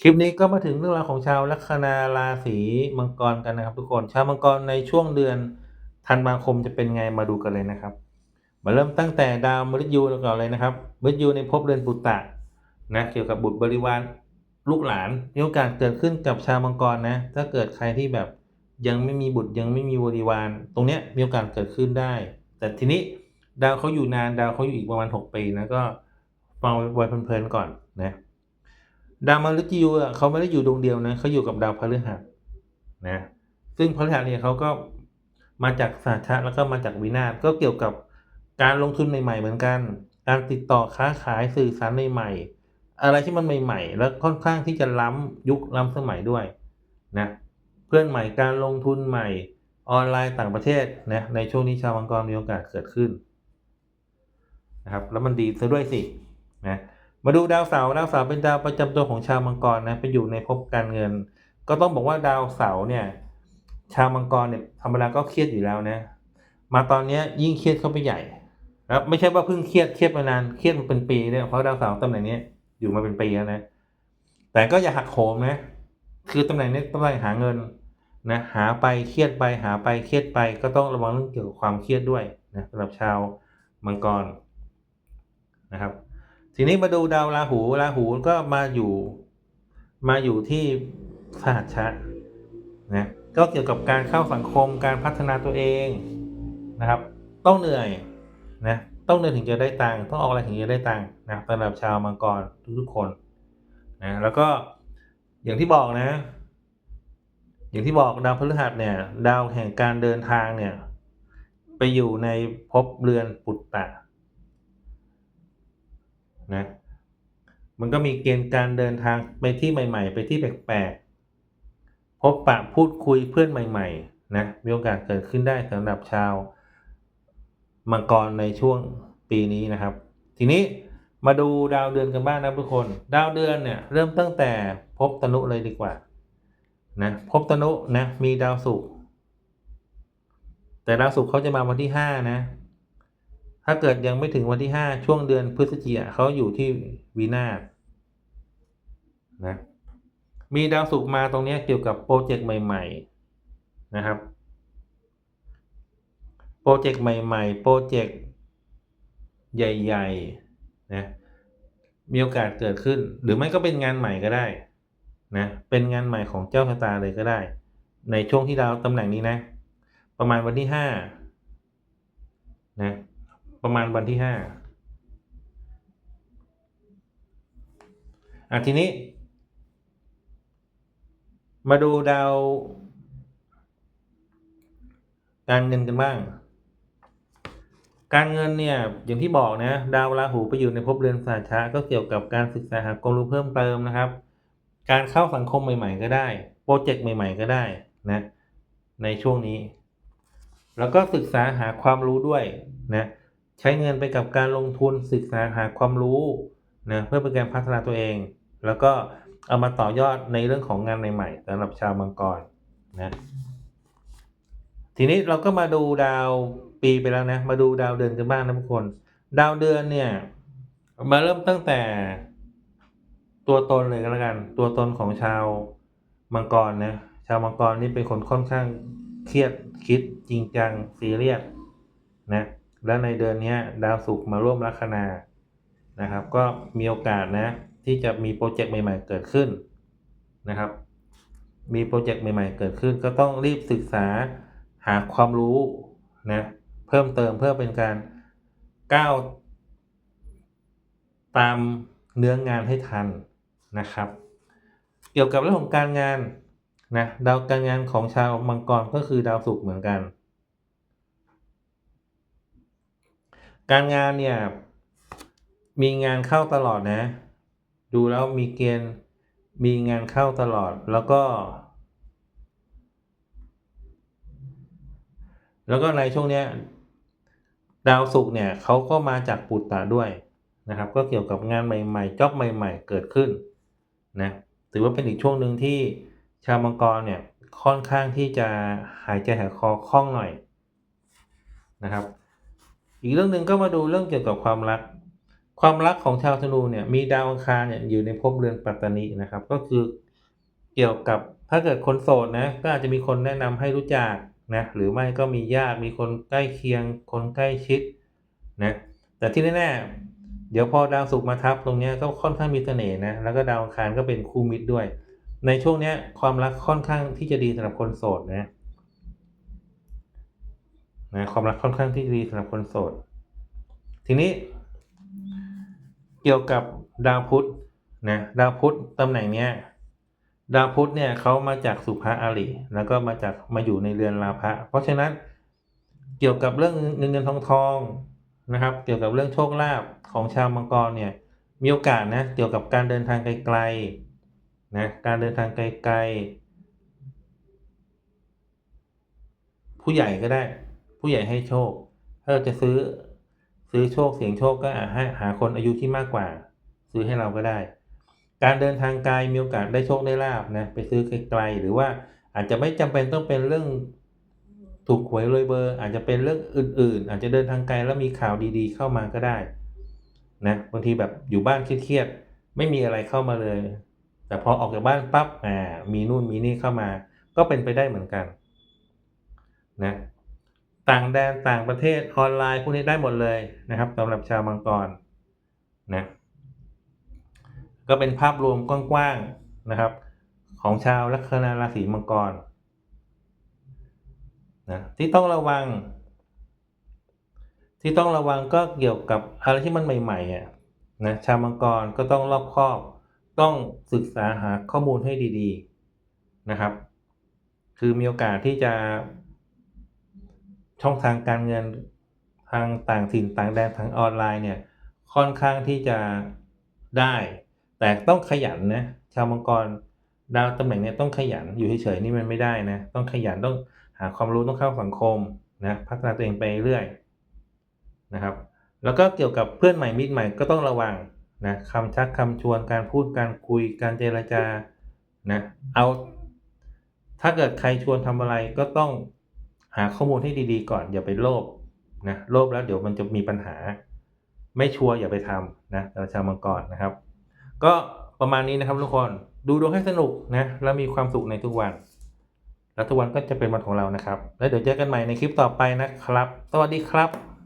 คลิปนี้ก็มาถึงเรื่องราวของชาวลัคนาราศีมังกรกันนะครับ ทุกคน ชาวมังกรในช่วงเดือนธันวาคมจะเป็นไงมาดูกันเลยนะครับ มาเริ่มตั้งแต่ดาวมฤตยูก่อนเลยนะครับมฤตยูในภพเรือนปุตตะนะเกี่ยวกับบุตรบริวารลูกหลานมีโอกาสเกิดขึ้นกับชาวมังกรนะ ถ้าเกิดใครที่แบบยังไม่มีบุตรยังไม่มีบริวาร ตรงเนี้ยมีโอกาสเกิดขึ้นได้ แต่ทีนี้ดาวเขาอยู่นานดาวเขาอยู่อีกประมาณหกปีนะก็ฟังไว้เพลินๆก่อนนะ ดาวมฤตยูอะเขาไม่ได้อยู่ดวงเดียวนะเขาอยู่กับดาวพฤหัสนะซึ่งพฤหัสเนี่ยเขาก็มาจากสาชะแล้วก็มาจากวินาศก็เกี่ยวกับการลงทุนใหม่ๆเหมือนกัน การติดต่อค้าขายสื่อสารใหม่ๆอะไรที่มันใหม่ ๆ แล้วค่อนข้างที่จะล้ำยุคล้ำสมัยด้วยนะเพื่อนใหม่การลงทุนใหม่ออนไลน์ต่างประเทศนะในช่วงนี้ชาวมังกรมีโอกาสเกิดขึ้นนะครับแล้วมันดีซะด้วยสินะ มาดูดาวเสาร์ดาวเสาร์เป็นดาวประจำตัวของชาวมังกรนะไปอยู่ในภพการเงิน ก็ต้องบอกว่าดาวเสาร์เนี่ย ชาวมังกรเนี่ยธรรมดาก็เครียดอยู่แล้วนะ มาตอนนี้ยยิ่งเครียดเข้าไปใหญ่แล้วไม่ใช่ว่าเพิ่งเครียดเครียดมานานเครียดมาเป็นปีเนี่ยเพราะดาวเสาร์ตำแหน่งนี้อยู่มาเป็นปีแล้วนะแต่ก็อย่าหักโหมนะ คือตำแหน่งนี้ตำแหน่งหาเงินนะหาไปเครียดไปหาไปเครียดไปก็ต้องระวังเรื่องเกี่ยวกับความเครียดด้วยนะสำหรับชาวมังกรนะครับ ทีนี้มาดูดาวราหูราหูก็มาอยู่มาอยู่ที่สหัชชะนะก็เกี่ยวกับการเข้าสังคมการพัฒนาตัวเองนะครับ ต้องเหนื่อยนะต้องเหนื่อยถึงจะได้ตังค์ต้องออกอะไรถึงจะได้ตังค์นะสำหรับชาวมังกรทุกๆคนนะแล้วก็อย่างที่บอกนะ อย่างที่บอกดาวพฤหัสเนี่ย ดาวแห่งการเดินทางเนี่ย ไปอยู่ในภพเรือนปุตตะ นะมันก็มีเกณฑ์การเดินทางไปที่ใหม่ ๆ ไปที่แปลกๆพบปะพูดคุยเพื่อนใหม่ ๆ นะมีโอกาสเกิดขึ้นได้สำหรับชาว มังกรในช่วงปีนี้นะครับ ทีนี้มาดูดาวเดือนกันบ้างนะทุกคน ดาวเดือนเนี่ยเริ่มตั้งแต่ภพตนุเลยดีกว่านะภพตนุนะมีดาวศุกร์แต่ดาวศุกร์เขาจะมาวันที่ห้านะ ถ้าเกิดยังไม่ถึงวันที่ห้าช่วงเดือนพฤศจิกาเขาอยู่ที่วีนาศนะมีดาวศุกร์มาตรงนี้เกี่ยวกับโปรเจกต์ใหม่ ๆ นะครับ โปรเจกต์ใหม่ ๆ โปรเจกต์ใหญ่ๆนะมีโอกาสเกิดขึ้น หรือไม่ก็เป็นงานใหม่ก็ได้นะเป็นงานใหม่ของเจ้าชะตาเลยก็ได้ ในช่วงที่ดาวตำแหน่งนี้นะ ประมาณวันที่ห้า ประมาณวันที่ห้าอะทีนี้ มาดูดาว การเงินกันบ้าง การเงินเนี่ย อย่างที่บอกนะ ดาวราหูไปอยู่ในภพเรือนสาชะก็เกี่ยวกับการศึกษาหาความรู้เพิ่มเติมนะครับ การเข้าสังคมใหม่ๆ ก็ได้ โปรเจกต์ใหม่ๆ ก็ได้นะในช่วงนี้ แล้วก็ศึกษาหาความรู้ด้วยนะ ใช้เงินไปกับการลงทุนศึกษาหาความรู้นะเพื่อเป็นการพัฒนาตัวเอง แล้วก็เอามาต่อยอดในเรื่องของงานใหม่ๆสำหรับชาวมังกรนะทีนี้เราก็มาดูดาวปีไปแล้วนะมาดูดาวเดือนกันบ้างนะทุกคน ดาวเดือนเนี่ยมาเริ่มตั้งแต่ตัวตนเลยก็แล้วกัน ตัวตนของชาวมังกรนะชาวมังกรนี่เป็นคนค่อนข้างเครียดคิดจริงจังซีเรียสนะ และในเดือนนี้ดาวศุกร์มาร่วมลัคนานะครับ ก็มีโอกาสนะ ที่จะมีโปรเจกต์ใหม่ ๆ เกิดขึ้นนะครับ มีโปรเจกต์ใหม่ ๆ เกิดขึ้น ก็ต้องรีบศึกษาหาความรู้นะเพิ่มเติมเพื่อเป็นการก้าวตามเนื้องานให้ทันนะครับ เกี่ยวกับเรื่องของการงานนะดาวการงานของชาวมังกรก็คือดาวศุกร์เหมือนกัน การงานเนี่ย มีงานเข้าตลอดนะ ดูแล้วมีเกณฑ์มีงานเข้าตลอดแล้วก็ แล้วก็ในช่วงเนี้ยดาวศุกร์เนี่ยเขาก็มาจากปุตตะด้วยนะครับ ก็เกี่ยวกับงานใหม่ๆจ็อบใหม่ ๆ เกิดขึ้นนะถือว่าเป็นอีกช่วงหนึ่งที่ชาวมังกรเนี่ยค่อนข้างที่จะหายใจหายคอคล่องหน่อยนะครับ อีกเรื่องหนึ่งก็มาดูเรื่องเกี่ยวกับความรัก ความรักของชาวธนูเนี่ยมีดาวอังคารเนี่ยอยู่ในภพเรือนปัตตานีนะครับ ก็คือเกี่ยวกับถ้าเกิดคนโสดนะก็อาจจะมีคนแนะนำให้รู้จักนะหรือไม่ก็มีญาติมีคนใกล้เคียง คนใกล้ชิดนะแต่ที่แน่ๆเดี๋ยวพอดาวศุกร์มาทับตรงนี้ก็ค่อนข้างมีเสน่ห์นะแล้วก็ดาวอังคารก็เป็นคู่มิตรด้วย ในช่วงนี้ความรักค่อนข้างที่จะดีสำหรับคนโสดนะ นะความรักค่อนข้างที่ดีสำหรับคนโสด ทีนี้ เกี่ยวกับดาวพุธนะดาวพุธตำแหน่งเนี้ยดาวพุธเนี่ยเขามาจากสุภาอาริแล้วก็มาจากมาอยู่ในเรือนราพะเพราะฉะนั้นเกี่ยวกับเรื่องเงินเงินทองทองนะครับ เกี่ยวกับเรื่องโชคลาภของชาวมังกรเนี่ยมีโอกาสนะเกี่ยวกับการเดินทางไกลๆนะการเดินทางไกลๆผู้ใหญ่ก็ได้ ผู้ใหญ่ให้โชค ถ้าเราจะซื้อซื้อโชคเสียงโชคก็อาจให้หาคนอายุที่มากกว่า ซื้อให้เราก็ได้ การเดินทางไกลมีโอกาสได้โชคได้ลาบนะไปซื้อไกลๆหรือว่าอาจจะไม่จำเป็นต้องเป็นเรื่องถูกหวยรวยเบอร์ อาจจะเป็นเรื่องอื่น ๆ อาจจะเดินทางไกลแล้วมีข่าวดีๆ เข้ามาก็ได้นะบางทีแบบอยู่บ้านเครียดๆไม่มีอะไรเข้ามาเลย แต่พอออกจากบ้านปั๊บอ่ามีนู่นมีนี่เข้ามา ก็เป็นไปได้เหมือนกันนะ ต่างแดนต่างประเทศออนไลน์พวกนี้ได้หมดเลยนะครับสำหรับชาวมังกรนะก็เป็นภาพรวมกว้างๆนะครับ ของชาวลัคนาราศีมังกรนะที่ต้องระวัง ที่ต้องระวังก็เกี่ยวกับอะไรที่มันใหม่ๆอะนะชาวมังกรก็ต้องรอบคอบต้องศึกษาหาข้อมูลให้ดี ๆนะครับ คือมีโอกาสที่จะ ช่องทางการเงินทางต่างถิ่นต่างแดนทางออนไลน์เนี่ยค่อนข้างที่จะได้ แต่ต้องขยันนะชาวมังกรดาวตำแหน่งเนี่ยต้องขยันอยู่เฉยๆนี่มันไม่ได้นะต้องขยันต้องหาความรู้ต้องเข้าสังคมนะพัฒนาตัวเองไปเรื่อยนะครับ แล้วก็เกี่ยวกับเพื่อนใหม่มิตรใหม่ก็ต้องระวังนะคำชักคำชวนการพูดการคุยการเจรจานะเอาถ้าเกิดใครชวนทำอะไรก็ต้อง หาข้อมูลให้ดีๆก่อนอย่าไปโลภนะโลภแล้วเดี๋ยวมันจะมีปัญหา ไม่ชัวร์อย่าไปทำนะราชามังกรนะครับ ก็ประมาณนี้นะครับทุกคนดูดวงให้สนุกนะแล้วมีความสุขในทุกวัน แล้วทุกวันก็จะเป็นวันของเรานะครับ แล้วเดี๋ยวเจอกันใหม่ในคลิปต่อไปนะครับ สวัสดีครับ